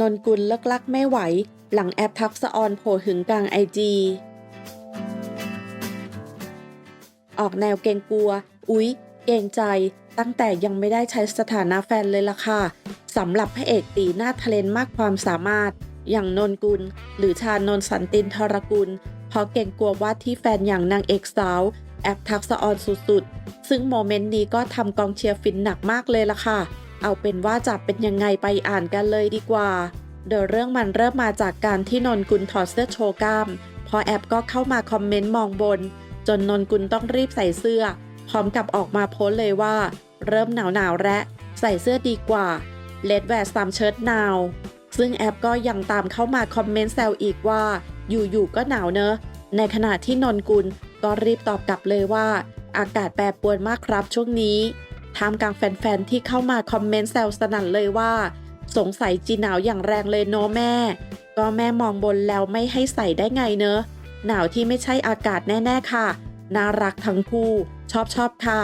นนกุลเลิกลักไม่ไหว หลังแอปทักษะออนโผล่ถึงกลางไอจีออกแนวเกรงกลัว อุ๊ย เกรงใจ ตั้งแต่ยังไม่ได้ใช้สถานะแฟนเลยล่ะค่ะสำหรับพระเอกตีหน้าทะเลนมากความสามารถ อย่างนนกุล หรือชานนสันตินทรกุล เพราะเกรงกลัวว่าที่แฟนอย่างนางเอกสาว แอปทักษะออนสุดๆ ซึ่งโมเมนต์นี้ก็ทำกองเชียร์ฟินหนักมากเลยล่ะค่ะ เอาเป็นว่าจะเป็นยังไงไปอ่านกันเลยดีกว่า โดยเรื่องมันเริ่มมาจากการที่นนกุลถอดเสื้อโชว์กล้าม พอแอปก็เข้ามาคอมเมนต์มองบน จนนนกุลต้องรีบใส่เสื้อ พร้อมกับออกมาโพสเลยว่า เริ่มหนาวหนาวๆแล้วใส่เสื้อดีกว่าเลดแวร์ซัมเชิร์ตนาวซึ่งแอปก็ยังตามเข้ามาคอมเมนต์แซวอีกว่า อยู่ๆก็หนาวเนอะ ในขณะที่นนกุล ก็รีบตอบกลับเลยว่า อากาศแปรปรวนมากครับช่วงนี้ท่ามกลางแฟนๆที่เข้ามาคอมเมนต์แซวสนั่นเลยว่า สงสัยจีหนาวอย่างแรงเลยโนแม่ ก็แม่มองบนแล้วไม่ให้ใส่ได้ไงเนอะ หนาวที่ไม่ใช่อากาศแน่ ๆ ค่ะ น่ารักทั้งคู่ ชอบชอบค่ะ